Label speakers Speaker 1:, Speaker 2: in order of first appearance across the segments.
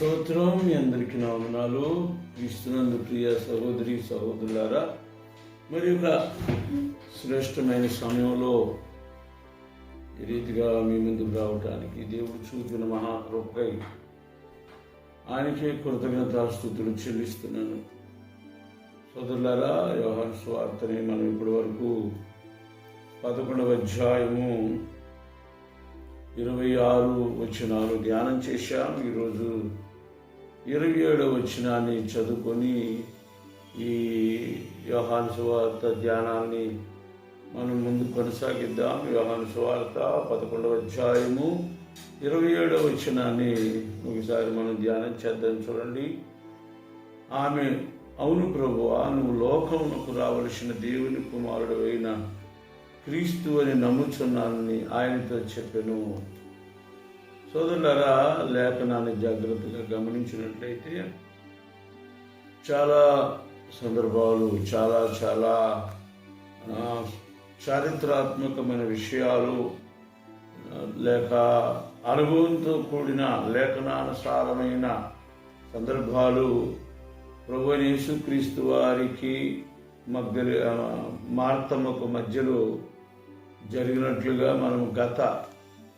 Speaker 1: స్తోత్రం మీ అందరికీ నా వందనాలు. క్రీస్తునందు ప్రియ సహోదరి సహోదరులారా మరి ఒక శ్రేష్టమైన సమయంలో ఈ రీతిగా మీ ముందుకు రావటానికి దేవుడు చూపిన మహాకృపై ఆయనకే కృతజ్ఞతాస్థుతులు చెల్లిస్తున్నాను. సోదరులారా వ్యవహార స్వార్థని మనం ఇప్పటి వరకు పదకొండవ అధ్యాయము ఇరవై ఆరు వచనాలు ధ్యానం చేశాం. ఈరోజు ఇరవై ఏడవ వచ్చినాన్ని చదువుకొని ఈ యోహాను సువార్త ధ్యానాన్ని మనం ముందు కొనసాగిద్దాం. యోహాను సువార్త పదకొండవ అధ్యాయము ఇరవై ఏడవ వచనాన్ని ఒకసారి మనం ధ్యానం చేద్దాం చూడండి. ఆమె అవును ప్రభువా నువ్వు లోకమునకు రావలసిన దేవుని కుమారుడు అయిన క్రీస్తు అని నమ్ముచున్నానని ఆయనతో చెప్పాను. సోదరులారా లేఖనాన్ని జాగ్రత్తగా గమనించినట్లయితే చాలా సందర్భాలు చాలా చాలా చారిత్రాత్మకమైన విషయాలు లేక అనుభవంతో కూడిన లేఖనానుసారమైన సందర్భాలు ప్రభునేసు క్రీస్తు వారికి మధ్య మార్తమ్మకు మధ్యలో జరిగినట్లుగా మనం గత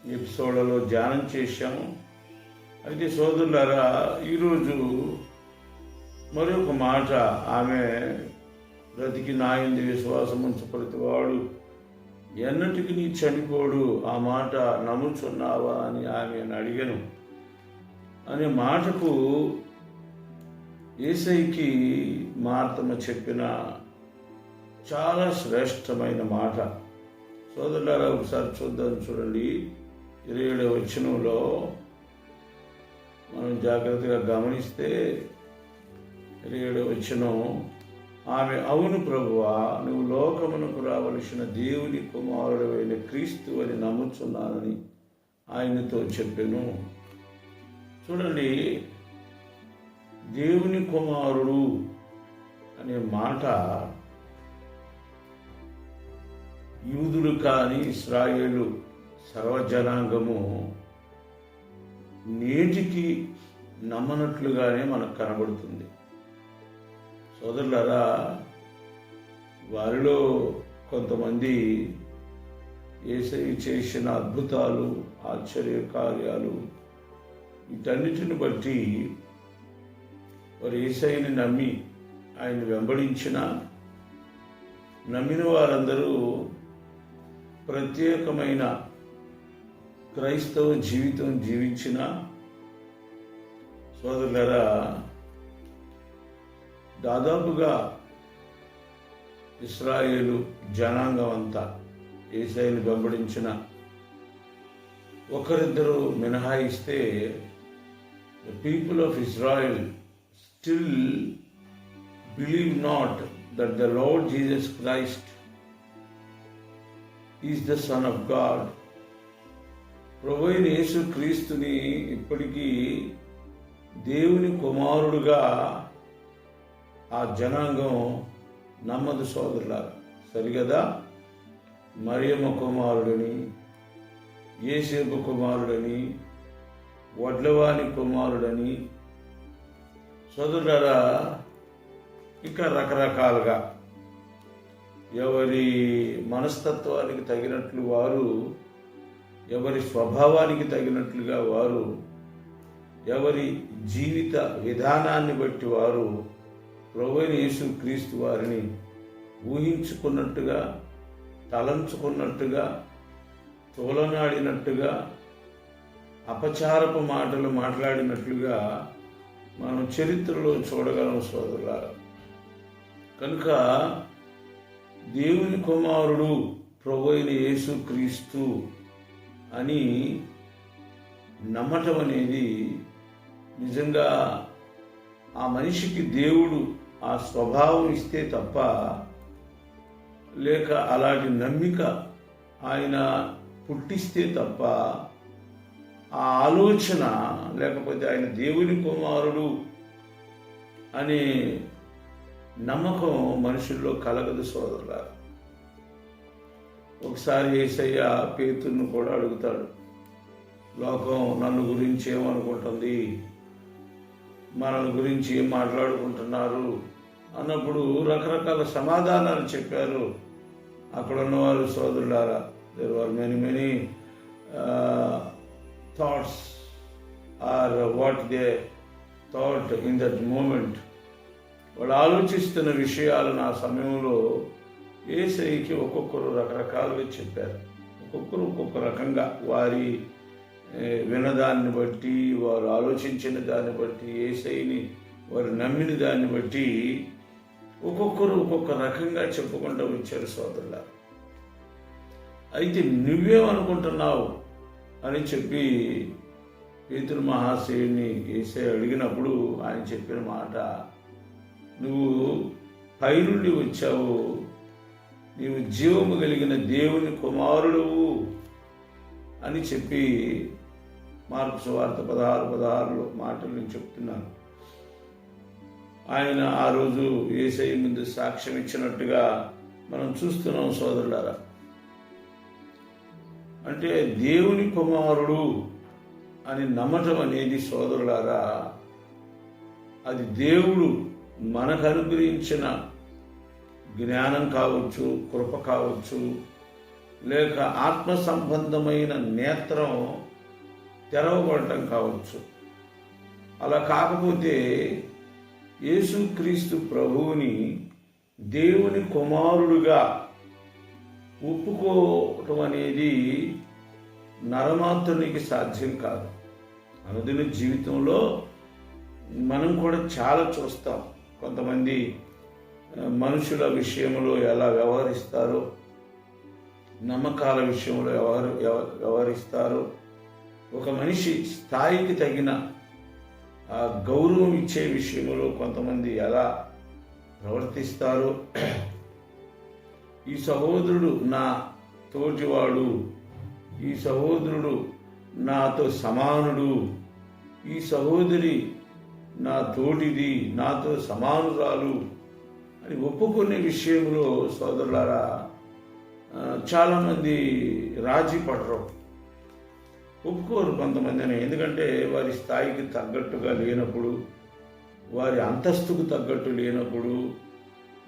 Speaker 1: ఎపిసోడ్లలో ధ్యానం చేశాము. అయితే సోదరులారా ఈరోజు మరొక మాట ఆమె బ్రతికి నాయంది విశ్వాసం ఉంచు ప్రతివాడు. ఎన్నటికి నీ చనిపోడు ఆ మాట నమ్ముచున్నావా అని ఆమెను అడిగాను. అనే మాటకు ఏసైకి మార్తమ చెప్పిన చాలా శ్రేష్టమైన మాట. సోదరులారా ఒకసారి చూద్దాం చూడండి. ఇరవై ఏడవ వచనంలో మనం జాగ్రత్తగా గమనిస్తే ఇరవై ఏడవ వచనం ఆమె అవును ప్రభువా నువ్వు లోకమునకు రావలసిన దేవుని కుమారుడైన క్రీస్తు అని నమ్ముచున్నానని ఆయనతో చెప్పాను. చూడండి దేవుని కుమారుడు అనే మాట యూదులు కానీ ఇస్రాయేలు సర్వజనాంగము నేటికి నమ్మనట్లుగానే మనకు కనబడుతుంది. సోదరులరా వారిలో కొంతమంది ఏసై చేసిన అద్భుతాలు ఆశ్చర్య కార్యాలు వీటన్నిటిని బట్టి వారు ఏసైని నమ్మి ఆయన వెంబడించిన నమ్మిన వారందరూ ప్రత్యేకమైన క్రైస్తవ జీవితం జీవించిన సోదరులరా దాదాపుగా ఇస్రాయేలు జనాంగం అంతా ఏసైని వెంబడించిన ఒకరిద్దరు మినహాయిస్తే the people of Israel still believe not that the lord Jesus Christ is the son of God ప్రభు అయిన యేసు క్రీస్తుని ఇప్పటికీ దేవుని కుమారుడుగా ఆ జనాంగం నమ్మదు సోదరులారు. సరిగదా? మరియమ్మ కుమారుడని ఏసేపు కుమారుడని వడ్లవాణి కుమారుడని. సోదరులారా ఇంకా రకరకాలుగా ఎవరి మనస్తత్వానికి తగినట్లు వారు ఎవరి స్వభావానికి తగినట్లుగా వారు ఎవరి జీవిత విధానాన్ని బట్టి వారు ప్రభువైన యేసు క్రీస్తు వారిని ఊహించుకున్నట్టుగా తలంచుకున్నట్టుగా తోలనాడినట్టుగా అపచారపు మాటలు మాట్లాడినట్లుగా మనం చరిత్రలో చూడగలం సోదరులారా. కనుక దేవుని కుమారుడు ప్రభు అయిన యేసు క్రీస్తు అని నమ్మటం అనేది నిజంగా ఆ మనిషికి దేవుడు ఆ స్వభావం ఇస్తే తప్ప లేక అలాంటి నమ్మిక ఆయన పుట్టిస్తే తప్ప ఆ ఆలోచన లేకపోతే ఆయన దేవుని కుమారుడు అనే నమ్మకం మనుషుల్లో కలగదు సోదరులారా. ఒకసారి ఏసయ్య పేతుర్ను కూడా అడుగుతాడు లోకం నన్ను గురించి ఏమనుకుంటుంది? మన గురించి ఏం మాట్లాడుకుంటున్నారు? అన్నప్పుడు రకరకాల సమాధానాలు చెప్పారు. అక్కడ ఉన్నవారు సోదరులారా there are many many thoughts are what they thought in that moment వాళ్ళు ఆలోచిస్తున్న విషయాలను ఆ సమయంలో ఏసైకి ఒక్కొక్కరు రకరకాలుగా చెప్పారు. ఒక్కొక్కరు ఒక్కొక్క రకంగా వారి వినదాన్ని బట్టి వారు ఆలోచించిన దాన్ని బట్టి ఏసైని వారు నమ్మిన దాన్ని బట్టి ఒక్కొక్కరు ఒక్కొక్క రకంగా చెప్పుకుంటూ వచ్చారు సోదరుల. అయితే నువ్వేమనుకుంటున్నావు అని చెప్పి పేతురు మహాశయుని ఏసై అడిగినప్పుడు ఆయన చెప్పిన మాట నువ్వు పైనుండి వచ్చావు నీవు జీవము కలిగిన దేవుని కుమారుడువు అని చెప్పి మార్పు సువార్త పదహారు పదహారులో మాటలు నేను చెప్తున్నాను. ఆయన ఆ రోజు ఏసై ముందు సాక్ష్యం ఇచ్చినట్టుగా మనం చూస్తున్నాం సోదరులారా. అంటే దేవుని కుమారుడు అని నమ్మటం అనేది సోదరులారా అది దేవుడు మనకు అనుగ్రహించిన జ్ఞానం కావచ్చు కృప కావచ్చు లేక ఆత్మ సంబంధమైన నేత్రం తెరవబడటం కావచ్చు. అలా కాకపోతే యేసుక్రీస్తు ప్రభువుని దేవుని కుమారుడుగా ఒప్పుకోవటం అనేది నరమాత్రునికి సాధ్యం కాదు. అనుదిన జీవితంలో మనం కూడా చాలా చూస్తాం. కొంతమంది మనుషుల విషయంలో ఎలా వ్యవహరిస్తారో నమ్మకాల విషయంలో వ్యవహరి వ్యవ- వ్యవహరిస్తారో ఒక మనిషి స్థాయికి తగిన ఆ గౌరవం ఇచ్చే విషయంలో కొంతమంది ఎలా ప్రవర్తిస్తారో ఈ సహోదరుడు నా తోటివాడు ఈ సహోదరుడు నాతో సమానుడు ఈ సహోదరి నా తోటిది నాతో సమానురాలు అని ఒప్పుకునే విషయంలో సోదరులారా చాలామంది రాజీ పడరు. ఒప్పుకోరు కొంతమందిని ఎందుకంటే వారి స్థాయికి తగ్గట్టుగా లేనప్పుడు వారి అంతస్తుకు తగ్గట్టు లేనప్పుడు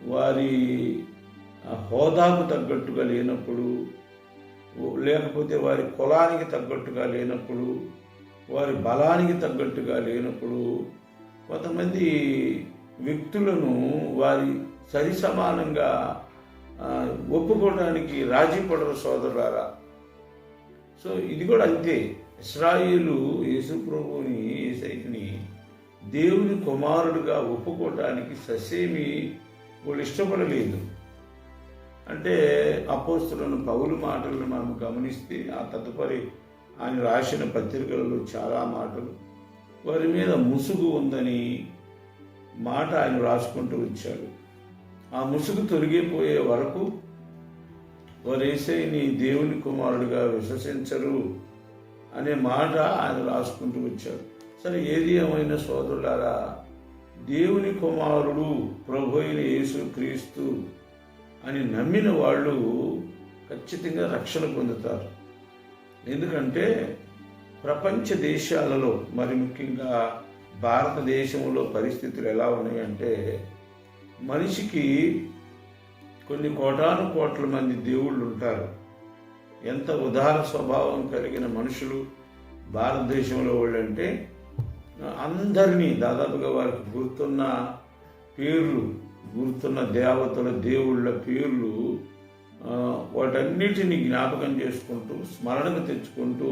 Speaker 1: వారి హోదాకు తగ్గట్టుగా లేనప్పుడు లేకపోతే వారి కులానికి తగ్గట్టుగా లేనప్పుడు వారి బలానికి తగ్గట్టుగా లేనప్పుడు కొంతమంది వ్యక్తులను వారి సరి సమానంగా ఒప్పుకోవడానికి రాజీ పడరు సోదరులారా. సో ఇది కూడా అంతే. ఇస్రాయిలు యేసుప్రభుని ఏసైని దేవుని కుమారుడిగా ఒప్పుకోవటానికి ససేమి వాళ్ళు ఇష్టపడలేదు. అంటే అపోస్తులను పౌలు మాటలను మనం గమనిస్తే ఆ తదుపరి ఆయన రాసిన పత్రికలలో చాలా మాటలు వారి మీద ముసుగు ఉందని మాట ఆయన రాసుకుంటూ వచ్చాడు. ఆ ముసుగు తొలగిపోయే వరకు వారు ఏసైని దేవుని కుమారుడిగా విశ్వసించరు అనే మాట ఆయన రాసుకుంటూ వచ్చాడు. సరే ఏది ఏమైనా సోదరులారా దేవుని కుమారుడు ప్రభు అయిన యేసు క్రీస్తు అని నమ్మిన వాళ్ళు ఖచ్చితంగా రక్షణ పొందుతారు. ఎందుకంటే ప్రపంచ దేశాలలో మరి ముఖ్యంగా భారతదేశంలో పరిస్థితులు ఎలా ఉన్నాయంటే మనిషికి కొన్ని కోటాను కోట్ల మంది దేవుళ్ళు ఉంటారు. ఎంత ఉదార స్వభావం కలిగిన మనుషులు భారతదేశంలో వాళ్ళు అంటే అందరినీ దాదాపుగా వారికి గుర్తున్న పేర్లు గుర్తున్న దేవతల దేవుళ్ళ పేర్లు వాటన్నిటిని జ్ఞాపకం చేసుకుంటూ స్మరణకు తెచ్చుకుంటూ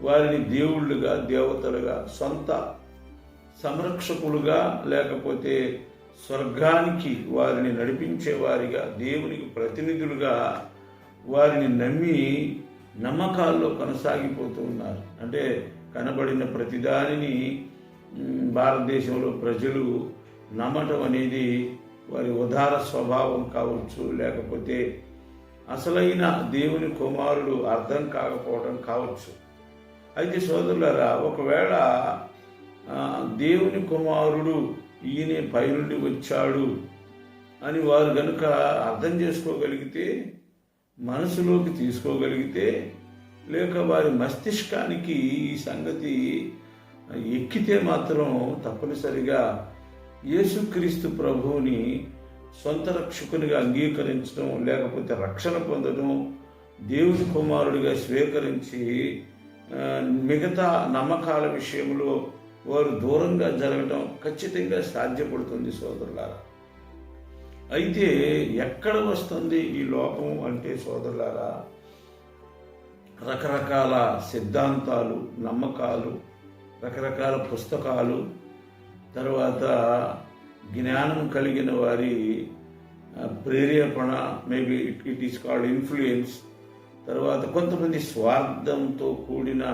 Speaker 1: వారిని దేవుళ్ళుగా దేవతలుగా సొంత సంరక్షకులుగా లేకపోతే స్వర్గానికి వారిని నడిపించే వారిగా దేవునికి ప్రతినిధులుగా వారిని నమ్మి నమ్మకాల్లో కొనసాగిపోతూ ఉన్నారు. అంటే కనబడిన ప్రతిదానిని భారతదేశంలో ప్రజలు నమ్మటం అనేది వారి ఉదార స్వభావం కావచ్చు లేకపోతే అసలైన దేవుని కుమారుడు అర్థం కాకపోవడం కావచ్చు. అయితే సోదరులారా ఒకవేళ దేవుని కుమారుడు ఈయనే పైనుండి వచ్చాడు అని వారు గనుక అర్థం చేసుకోగలిగితే మనసులోకి తీసుకోగలిగితే లేక వారి మస్తిష్కానికి ఈ సంగతి ఎక్కితే మాత్రం తప్పనిసరిగా యేసుక్రీస్తు ప్రభువుని సొంత రక్షకునిగా అంగీకరించడం లేకపోతే రక్షణ పొందడం దేవుని కుమారుడిగా స్వీకరించి మిగతా నమ్మకాల విషయంలో వారు దూరంగా జరగడం ఖచ్చితంగా సాధ్యపడుతుంది సోదరులారా. అయితే ఎక్కడ వస్తుంది ఈ లోపం అంటే సోదరులారా రకరకాల సిద్ధాంతాలు నమ్మకాలు రకరకాల పుస్తకాలు తర్వాత జ్ఞానం కలిగిన వారి ప్రేరేపణ maybe it it is called influence తర్వాత కొంతమంది స్వార్థంతో కూడిన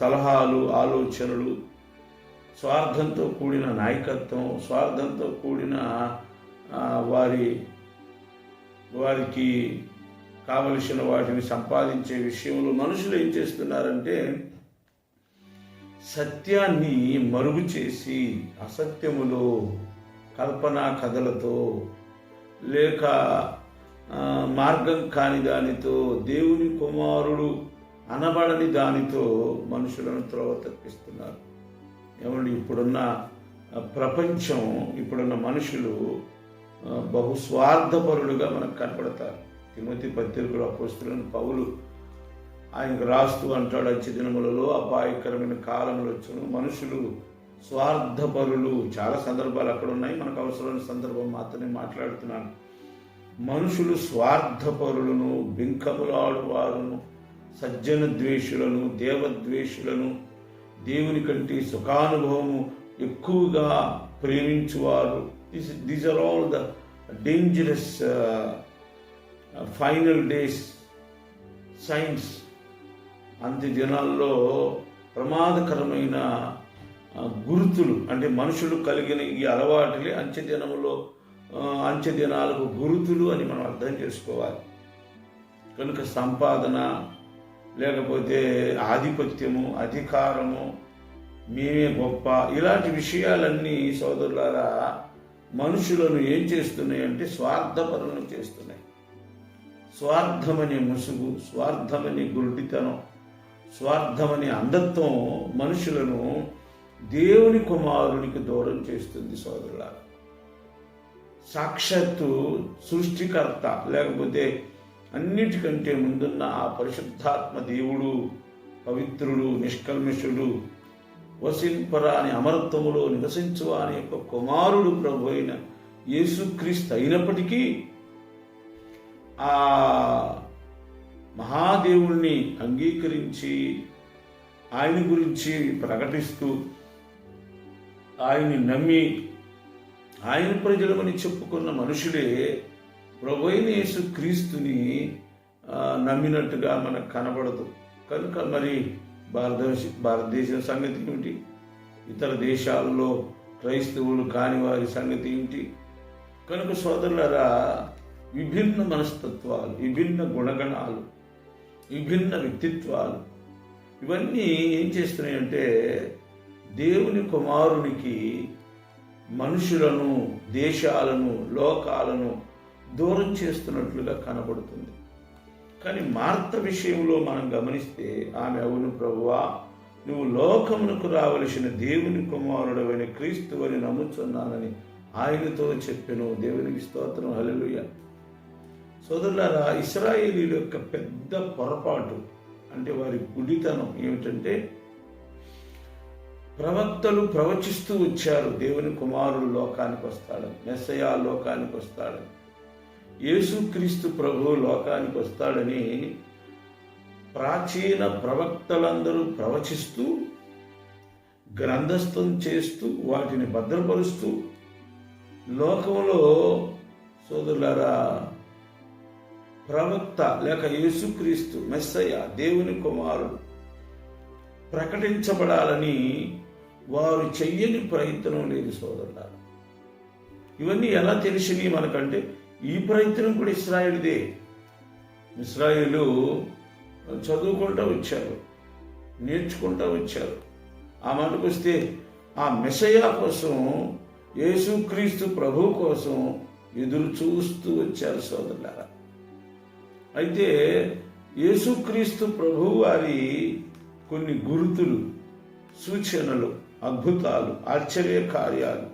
Speaker 1: సలహాలు ఆలోచనలు స్వార్థంతో కూడిన నాయకత్వం స్వార్థంతో కూడిన వారి వారికి కావలసిన వాటిని సంపాదించే విషయంలో మనుషులు ఏం చేస్తున్నారంటే సత్యాన్ని మరుగు చేసి అసత్యములో కల్పనా కథలతో లేక మార్గం కాని దానితో దేవుని కుమారుడు అనబడని దానితో మనుషులను త్రోవ తప్పిస్తున్నారు. ఏమండి ఇప్పుడున్న ప్రపంచం ఇప్పుడున్న మనుషులు బహు స్వార్థపరులుగా మనకు కనపడతారు. తిమతి పత్రికలు అపోస్తులను పౌలు ఆయనకు రాస్తూ అంటాడు అచ్చి దినములలో అపాయకరమైన కాలములు వచ్చును మనుషులు స్వార్థపరులు. చాలా సందర్భాలు అక్కడ ఉన్నాయి. మనకు అవసరమైన సందర్భం మాత్రమే మాట్లాడుతున్నాను. మనుషులు స్వార్థపరులను బింకములాడువారును సజ్జన ద్వేషులను దేవద్వేషులను దేవుని కంటే సుఖానుభవము ఎక్కువగా ప్రేమించువారు. This these are all the dangerous final days signs అంత్య దినాల్లో ప్రమాదకరమైన గుర్తులు అంటే మనుషులు కలిగిన ఈ అలవాటులే అంత్య దినములో ఆ, దినాలకు అని మనం అర్థం చేసుకోవాలి. కనుక సంపాదన లేకపోతే ఆధిపత్యము అధికారము మేమే గొప్ప. ఇలాంటి విషయాలన్నీ సోదరులారా మనుషులను ఏం చేస్తున్నాయంటే స్వార్థపరులను చేస్తున్నాయి. స్వార్థమనే ముసుగు స్వార్థమనే గురుడితనం స్వార్థమనే అంధత్వం మనుషులను దేవుని కుమారునికి దూరం చేస్తుంది సోదరులారా. సాక్షాత్తు సృష్టికర్త లేకపోతే అన్నిటికంటే ముందున్న ఆ పరిశుద్ధాత్మ దేవుడు పవిత్రుడు నిష్కల్మిషుడు వసింపరాని అమరత్వములో నివసించు అనే యొక్క కుమారుడు ప్రభు అయిన యేసుక్రీస్తు అయినప్పటికీ ఆ మహాదేవుణ్ణి అంగీకరించి ఆయన గురించి ప్రకటిస్తూ ఆయన్ని నమ్మి ఆయన ప్రజలమని చెప్పుకున్న మనుషులే ప్రభైన యేసు క్రీస్తుని నమ్మినట్టుగా మనకు కనబడదు. కనుక మరి భారతదేశ భారతదేశం సంగతి ఏమిటి? ఇతర దేశాల్లో క్రైస్తవులు కాని వారి సంగతి ఏమిటి? కనుక సోదరులరా విభిన్న మనస్తత్వాలు విభిన్న గుణగణాలు విభిన్న వ్యక్తిత్వాలు ఇవన్నీ ఏం చేస్తున్నాయంటే దేవుని కుమారునికి మనుషులను దేశాలను లోకాలను దూరం చేస్తున్నట్లుగా కనబడుతుంది. కానీ మార్త విషయంలో మనం గమనిస్తే ఆమె అవును ప్రభువా నువ్వు లోకమునకు రావలసిన దేవుని కుమారుడవైన క్రీస్తు అని నమ్ముచున్నానని ఆయనతో చెప్పెను. దేవునికి స్తోత్రం. హలలుయ సోదరులారా ఇస్రాయేలీల యొక్క పెద్ద పొరపాటు అంటే వారి గుడితనం ఏమిటంటే ప్రవక్తలు ప్రవచిస్తూ వచ్చారు దేవుని కుమారుడు లోకానికి వస్తాడు మెస్సయా లోకానికి వస్తాడని యేసుక్రీస్తు ప్రభు లోకానికి వస్తాడని ప్రాచీన ప్రవక్తలందరూ ప్రవచిస్తూ గ్రంథస్థం చేస్తూ వాటిని భద్రపరుస్తూ లోకంలో సోదరులారా ప్రవక్త లేక యేసుక్రీస్తు మెస్సయ్య దేవుని కుమారుడు ప్రకటించబడాలని వారు చెయ్యని ప్రయత్నం లేదు సోదరులారా. ఇవన్నీ ఎలా తెలిసినవి మనకంటే ఈ ప్రయత్నం కూడా ఇస్రాయేల్దే. ఇస్రాయేలు చదువుకుంటూ వచ్చారు నేర్చుకుంటూ వచ్చారు. ఆ మాటకు వస్తే ఆ మెసయా కోసం యేసుక్రీస్తు ప్రభు కోసం ఎదురు చూస్తూ వచ్చారు సోదరులారా. అయితే యేసుక్రీస్తు ప్రభు వారి కొన్ని గుర్తులు సూచనలు అద్భుతాలు ఆశ్చర్య కార్యాలు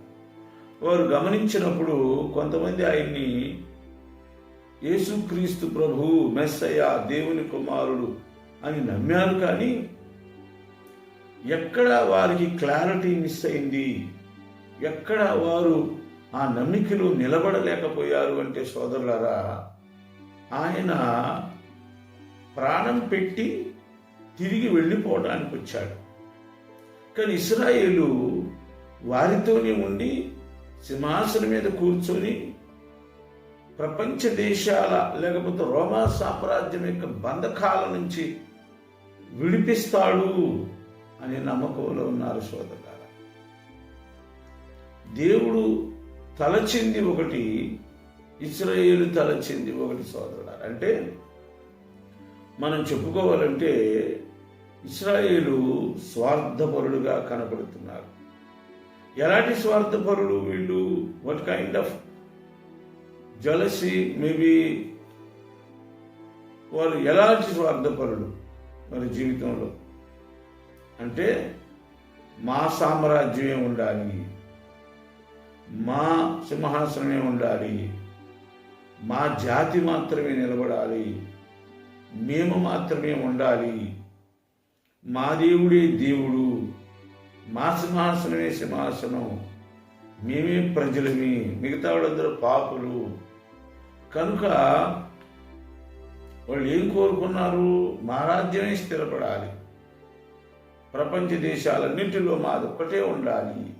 Speaker 1: వారు గమనించినప్పుడు కొంతమంది ఆయన్ని యేసుక్రీస్తు ప్రభు మెస్సయ్య దేవుని కుమారుడు అని నమ్మారు కానీ ఎక్కడ వారికి క్లారిటీ మిస్ అయింది? ఎక్కడ వారు ఆ నమ్మికలు నిలబడలేకపోయారు అంటే సోదరులారా ఆయన ప్రాణం పెట్టి తిరిగి వెళ్ళిపోవడానికి వచ్చాడు. కానీ ఇస్రాయేలు వారితోనే ఉండి సింహాసనం మీద కూర్చొని ప్రపంచ దేశాల లేకపోతే రోమా సామ్రాజ్యం యొక్క బంధకాల నుంచి విడిపిస్తాడు అనే నమ్మకంలో ఉన్నారు సోదరులారా. దేవుడు తలచింది ఒకటి ఇస్రాయేలు తలచింది ఒకటి సోదరులారా. అంటే మనం చెప్పుకోవాలంటే ఇస్రాయేలు స్వార్థపరుడుగా కనబడుతున్నారు ఎలాంటి స్వార్థపరులు వీళ్ళు? What kind of jealousy maybe వారు ఎలాంటి స్వార్థపరులు మరి జీవితంలో? అంటే మా సామ్రాజ్యమే ఉండాలి. మా సింహాసనమే ఉండాలి. మా జాతి మాత్రమే నిలబడాలి. మేము మాత్రమే ఉండాలి. మా దేవుడే దేవుడు. మా సింహాసనమే సింహాసనం మేమే ప్రజలమి. మిగతా వాళ్ళందరూ పాపులు. కనుక వాళ్ళు ఏం కోరుకున్నారు? మా రాజ్యమే స్థిరపడాలి. ప్రపంచ దేశాలన్నింటిలో మాది ఒక్కటే ఉండాలి.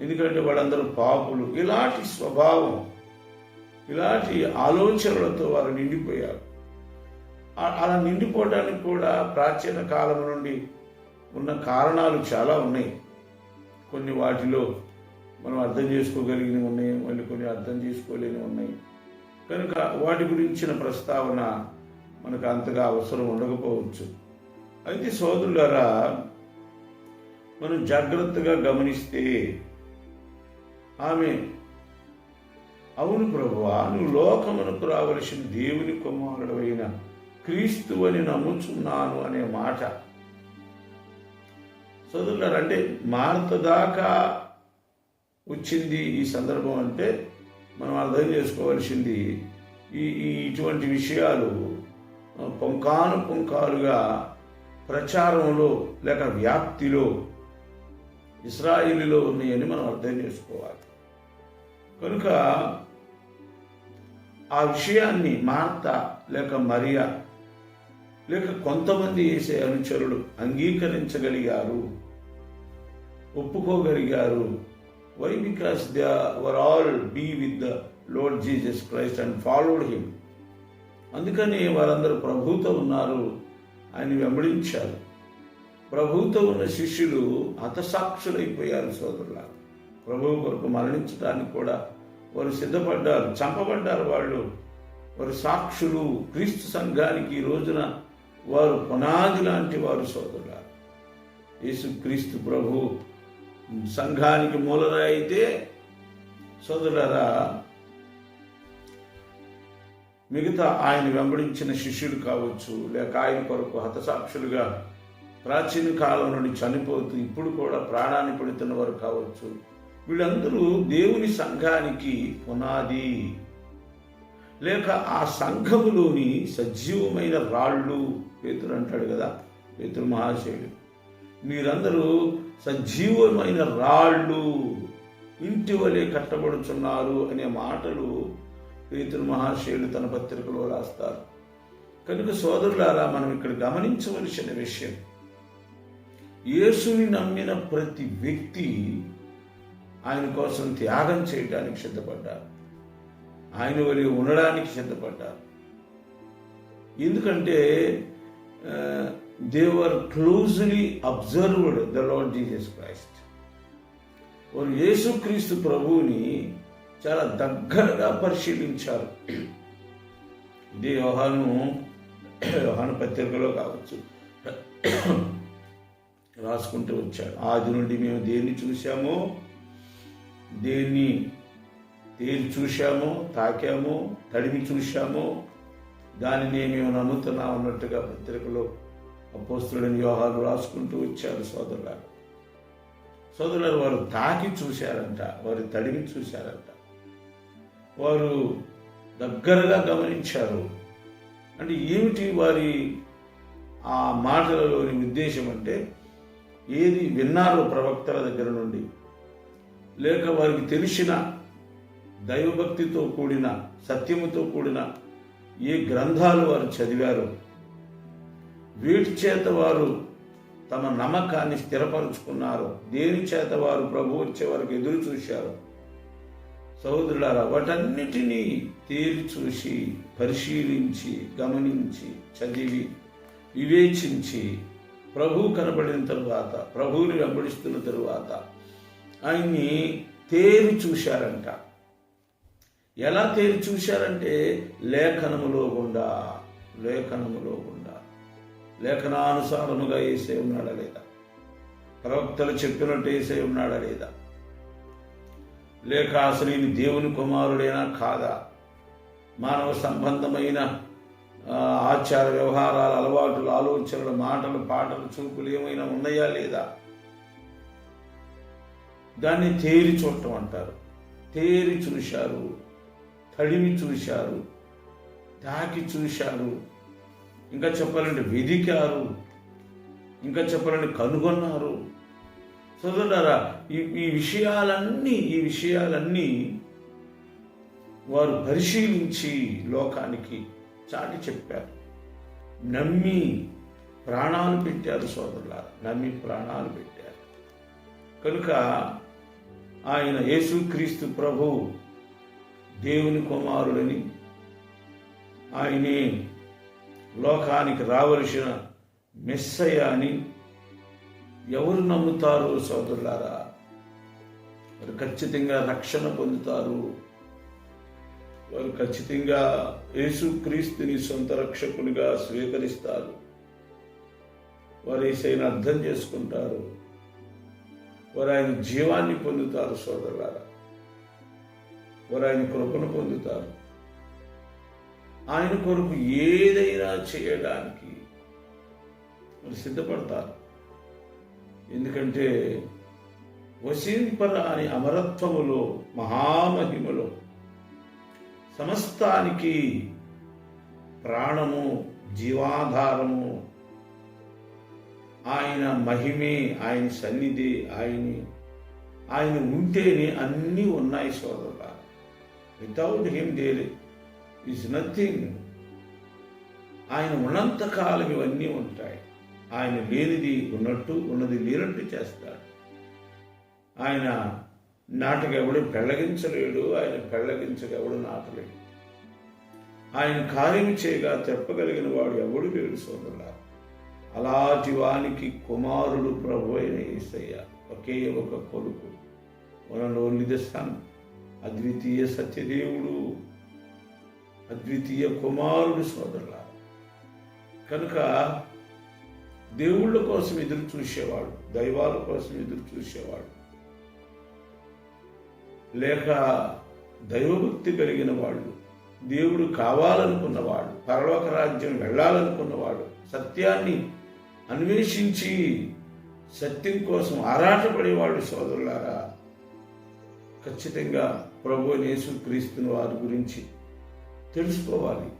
Speaker 1: ఎందుకంటే వాళ్ళందరూ పాపులు. ఇలాంటి స్వభావం ఇలాంటి ఆలోచనలతో వారు నిండిపోయారు. అలా నిండిపోవడానికి కూడా ప్రాచీన కాలం నుండి ఉన్న కారణాలు చాలా ఉన్నాయి. కొన్ని వాటిలో మనం అర్థం చేసుకోగలిగినవి ఉన్నాయి మళ్ళీ కొన్ని అర్థం చేసుకోలేని ఉన్నాయి. కనుక వాటి గురించిన ప్రస్తావన మనకు అంతగా అవసరం ఉండకపోవచ్చు. అయితే సోదరులారా మనం జాగ్రత్తగా గమనిస్తే ఆమె అవును ప్రభువా నువ్వు లోకమునకు రావలసిన దేవుని కుమారుడైన క్రీస్తు అని నమ్ముచున్నాను అనే మాట సోదరులారు అంటే మార్త దాకా వచ్చింది ఈ సందర్భం అంటే మనం అర్థం చేసుకోవాల్సింది ఈ ఇటువంటి విషయాలు పుంకాను పుంకాలుగా ప్రచారంలో లేక వ్యాప్తిలో ఇస్రాయిలీలో ఉన్నాయని మనం అర్థం చేసుకోవాలి. కనుక ఆ విషయాన్ని మార్త లేక మరియా లేక కొంతమంది వేసే అనుచరులు అంగీకరించగలిగారు ఒప్పుకోగలిగారు. Why because they were all be with the lord Jesus Christ and followed him అందుకని వారందరూ ప్రభుతో ఉన్నారు ఆయన వెంబడించారు. ప్రభుతో ఉన్న శిష్యులు హతసాక్షులైపోయారు సోదరుల ప్రభువు కొరకు మరణించడానికి కూడా వారు సిద్ధపడ్డారు చంపబడ్డారు వాళ్ళు. వారు సాక్షులు క్రీస్తు సంఘానికి ఈ రోజున వారు పునాది లాంటి వారు సోదరులారు. యేసు క్రీస్తు ప్రభు సంఘానికి మూలరాయి అయితే సోదరులారా మిగతా ఆయన వెంబడించిన శిష్యుడు కావచ్చు లేక ఆయన కొరకు హతసాక్షులుగా ప్రాచీన కాలం నుండి చనిపోతూ ఇప్పుడు కూడా ప్రాణాన్ని పెడుతున్న వారు కావచ్చు వీళ్ళందరూ దేవుని సంఘానికి పునాది. లేక ఆ సంఘములోని సజీవమైన రాళ్ళు పేతురు అంటాడు కదా పేతురు మహాశయుడు. మీరందరూ సజీవమైన రాళ్ళు ఇంటి వలె కట్టబడుచున్నారు అనే మాటలు పేతురు మహాశయుడు తన పత్రికలో రాస్తారు. కనుక సోదరులారా మనం ఇక్కడ గమనించవలసిన విషయం యేసుని నమ్మిన ప్రతి వ్యక్తి ఆయన కోసం త్యాగం చేయడానికి సిద్ధపడ్డారు. ఆయన వలె ఉండడానికి సిద్ధపడ్డారు. ఎందుకంటే they were closely observed the lord Jesus Christ వారు యేసుక్రీస్తు ప్రభువుని చాలా దగ్గరగా పరిశీలించారు ఇది యోహాను యోహాను పత్రికలో కావచ్చు రాసుకుంటూ వచ్చాడు ఆది నుండి మేము దేన్ని చూశామో దేన్ని తేలి చూశామో తాకామో తడిమి చూశామో దానిని మేము నమ్ముతున్నాం అన్నట్టుగా పత్రికలో అపోస్తులని యోహాలు రాసుకుంటూ వచ్చారు సోదరుల సోదరులు వారు తాకి చూశారంట వారు తడిగి చూశారంట. వారు దగ్గరగా గమనించారు. అంటే ఏమిటి వారి ఆ మాటలలోని ఉద్దేశం అంటే ఏది విన్నారు ప్రవక్తల దగ్గర నుండి లేక వారికి తెలిసిన దైవభక్తితో కూడిన సత్యముతో కూడిన ఈ గ్రంథాలు వారు చదివారు. వీటి చేత వారు తమ నమ్మకాన్ని స్థిరపరుచుకున్నారు. దేని చేత వారు ప్రభు వచ్చే వరకు ఎదురు చూశారు? సహోదరులారా వాటన్నిటినీ తేలి చూసి పరిశీలించి గమనించి చదివి వివేచించి ప్రభు కనబడిన తరువాత ప్రభువుని వెంబడిస్తున్న తరువాత ఆయన్ని తేరి చూశారంట. ఎలా తేలి చూశారంటే లేఖనములో గుండా లేఖనములో గుండా. లేఖనానుసారముగా వేసే ఉన్నాడా లేదా? ప్రవక్తలు చెప్పినట్టు వేసే ఉన్నాడా లేదా? లేక అసలు ఈయన దేవుని కుమారుడైనా కాదా? మానవ సంబంధమైన ఆచార వ్యవహారాలు అలవాటులు ఆలోచనలు మాటలు పాటలు చూపులు ఏమైనా ఉన్నాయా లేదా? దాన్ని తేరి చూడటం అంటారు. తేరి చూశారు. తడిమి చూశారు తాకి చూశారు. ఇంకా చెప్పాలంటే వెదికారు. ఇంకా చెప్పాలంటే కనుగొన్నారు. సోదరులారా ఈ ఈ విషయాలన్నీ ఈ విషయాలన్నీ వారు పరిశీలించి లోకానికి చాటి చెప్పారు. నమ్మి ప్రాణాలు పెట్టారు సోదరులారా నమ్మి ప్రాణాలు పెట్టారు. కనుక ఆయన యేసుక్రీస్తు ప్రభు దేవుని కుమారుడని ఆయనే లోకానికి రావలసిన మెస్సయ్య అని ఎవరు నమ్ముతారు సోదరులారా? వారు ఖచ్చితంగా రక్షణ పొందుతారు. వారు ఖచ్చితంగా యేసుక్రీస్తుని సొంత రక్షకునిగా స్వీకరిస్తారు. వారు ఏసైనా అర్థం చేసుకుంటారు. వారు ఆయన జీవాన్ని పొందుతారు సోదరులారా. వారు ఆయన కృపను పొందుతారు. ఆయన కొరకు ఏదైనా చేయడానికి వారు సిద్ధపడతారు. ఎందుకంటే వసింపరాని అమరత్వములో మహామహిమలో సమస్తానికి ప్రాణము జీవాధారము ఆయన మహిమే ఆయన సన్నిధి ఆయన ఆయన ఉంటేనే అన్నీ ఉన్నాయి సోదరుగా without him there is nothing ఆయన ఉన్నంత కాలం ఇవన్నీ ఉంటాయి. ఆయన లేనిది ఉన్నట్టు ఉన్నది లేనట్టు చేస్తాడు. ఆయన నాటకు ఎవడు పెళ్ళగించలేడు ఆయన పెళ్ళగించకెవడు నాటలేడు. ఆయన కార్యం చేయగా తెప్పగలిగిన వాడు ఎవడు లేడు సోదరులా అలాంటి వానికి కుమారుడు ప్రభు అయిన యేసయ్య ఒకే ఒక కొడుకు. వన్ ఓన్లీ ద సన్ అద్వితీయ సత్యదేవుడు అద్వితీయ కుమారుడు సోదరుల కనుక దేవుళ్ళ కోసం ఎదురు చూసేవాడు దైవాల కోసం ఎదురు చూసేవాడు లేక దైవభక్తి కలిగిన వాళ్ళు దేవుడు కావాలనుకున్నవాడు పరలోక రాజ్యం వెళ్ళాలనుకున్నవాడు సత్యాన్ని అన్వేషించి సత్యం కోసం ఆరాటపడేవాడు సోదరులారా ఖచ్చితంగా ప్రభు యేసుక్రీస్తుని వారి గురించి తెలుసుకోవాలి.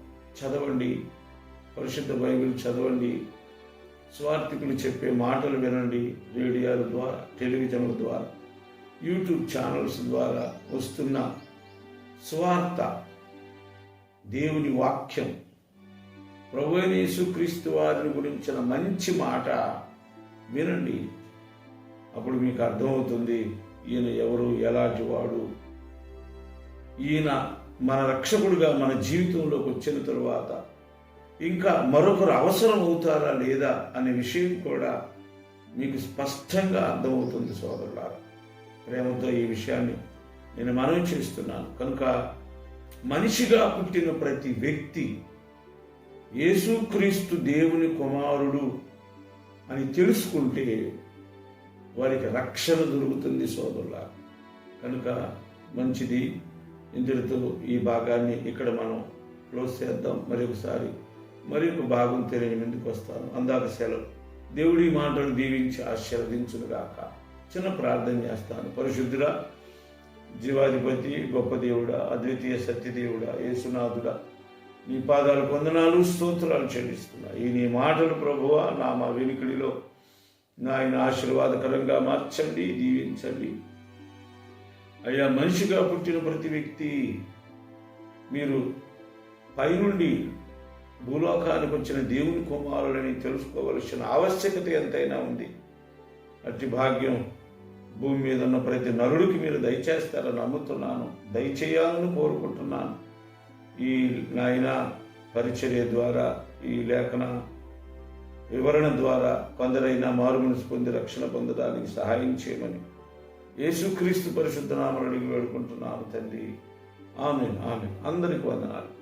Speaker 1: చదవండి. పరిశుద్ధ బైబిల్ చదవండి. స్వార్థికులు చెప్పే మాటలు వినండి. రేడియోల ద్వారా టెలివిజన్ల ద్వారా యూట్యూబ్ ఛానల్స్ ద్వారా వస్తున్న స్వార్థ దేవుని వాక్యం ప్రభునేసు క్రీస్తు వారిని గురించిన మంచి మాట వినండి. అప్పుడు మీకు అర్థమవుతుంది. ఈయన ఎవరు? ఎలాంటి వాడు? ఈయన మన రక్షకుడుగా మన జీవితంలోకి వచ్చిన తరువాత ఇంకా మరొకరు అవసరం అవుతారా లేదా అనే విషయం కూడా మీకు స్పష్టంగా అర్థమవుతుంది సోదరులారా. ప్రేమతో ఈ విషయాన్ని నేను మనవి చేస్తున్నాను. కనుక మనిషిగా పుట్టిన ప్రతి వ్యక్తి యేసుక్రీస్తు దేవుని కుమారుడు అని తెలుసుకుంటే వారికి రక్షణ దొరుకుతుంది సోదరుల కనుక మంచిది. ఇందులతో ఈ భాగాన్ని ఇక్కడ మనం క్లోజ్ చేద్దాం. మరి ఒకసారి మరి ఒక భాగం తెలియని ముందుకు వస్తాను. అందాక సెలవు. దేవుడి మాటలు దీవించి ఆశీర్వదించునుగాక. చిన్న ప్రార్థన చేస్తాను. పరిశుద్ధుడా జీవాధిపతి గొప్ప దేవుడా అద్వితీయ సత్యదేవుడా యేసునాథుడా నీ పాదాలు కొందనాలు స్తోత్రాలు చెల్లిస్తున్నా. ఈ నీ మాటలు ప్రభువ నా మా వెనుకడిలో. నాయన ఆశీర్వాదకరంగా మార్చండి దీవించండి. అయ్యా మనిషిగా పుట్టిన ప్రతి వ్యక్తి మీరు పైనుండి భూలోకానికి వచ్చిన దేవుని కుమారుడని తెలుసుకోవలసిన ఆవశ్యకత ఎంతైనా ఉంది. అట్టి భాగ్యం భూమి మీద ఉన్న ప్రతి నరుడికి మీరు దయచేస్తారని నమ్ముతున్నాను దయచేయాలని కోరుకుంటున్నాను. ఈ నాయన పరిచర్య ద్వారా ఈ లేఖన వివరణ ద్వారా కొందరైనా మారుమనిసి పొంది రక్షణ పొందడానికి సహాయం చేయమని యేసుక్రీస్తు పరిశుద్ధ నామలు అడిగి వేడుకుంటున్నాను తండ్రి. ఆమె ఆమె అందరికి వందనాలు.